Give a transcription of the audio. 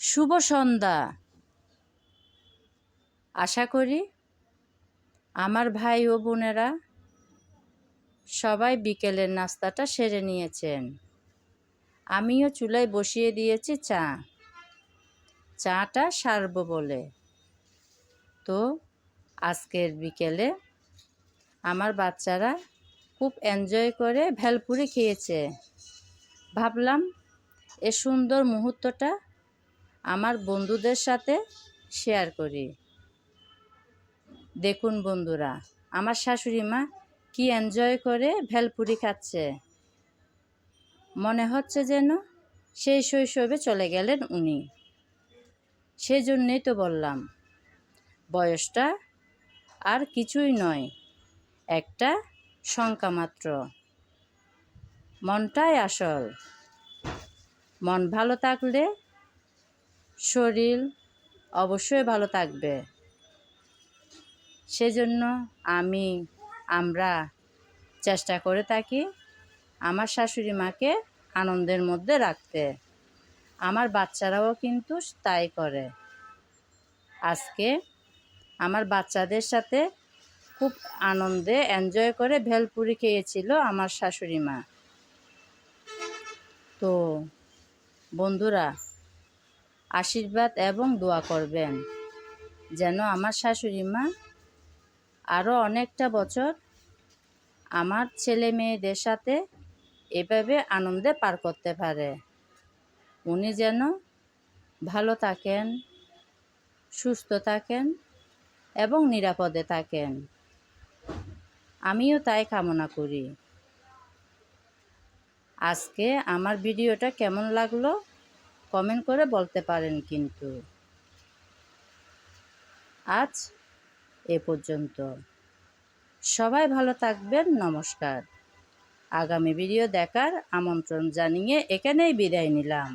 শুভ সন্ধ্যা। আশা করি আমার ভাই ও বোনেরা সবাই বিকেলের নাস্তাটা সেরে নিয়েছেন। আমিও চুলায় বসিয়ে দিয়েছি চা। চাটা সারব বলে। তো আজকের বিকেলে আমার বাচ্চারা খুব এনজয় করে ভেলপুরি খেয়েছে। ভাবলাম এ সুন্দর মুহূর্তটা আমার বন্ধুদের সাথে শেয়ার করি। দেখুন বন্ধুরা, আমার শাশুড়ি মা কি এনজয় করে ভেলপুরি খাচ্ছে। মনে হচ্ছে যেন সেই শৈশবে চলে গেলেন উনি। সেই জন্যেই তো বললাম, বয়সটা আর কিছুই নয়, একটা শঙ্কা মাত্র। মনটাই আসল। মন ভালো থাকলে শরীর অবশ্যই ভালো থাকবে। সেজন্য আমি, আমরা চেষ্টা করে থাকি আমার শাশুড়ি মাকে আনন্দের মধ্যে রাখতে। আমার বাচ্চারাও কিন্তু তাই করে। আজকে আমার বাচ্চাদের সাথে খুব আনন্দে এনজয় করে ভেলপুরি খেয়েছিল আমার শাশুড়ি মা। তো বন্ধুরা আশীর্বাদ এবং দোয়া করবেন। যেন আমার শাশুড়ি মা আরও অনেকটা বছর আমার ছেলে মেয়েদের সাথে এভাবে আনন্দে পার করতে পারে। উনি যেন ভালো থাকেন, সুস্থ থাকেন এবং নিরাপদে থাকেন। আমিও তাই কামনা করি। আজকে আমার ভিডিওটা কেমন লাগল? কমেন্ট করে বলতে পারেন কিন্তু। আজ এ পর্যন্ত। সবাই ভালো থাকবেন, নমস্কার। আগামী ভিডিও দেখার আমন্ত্রণ জানিয়ে এখানেই বিদায় নিলাম।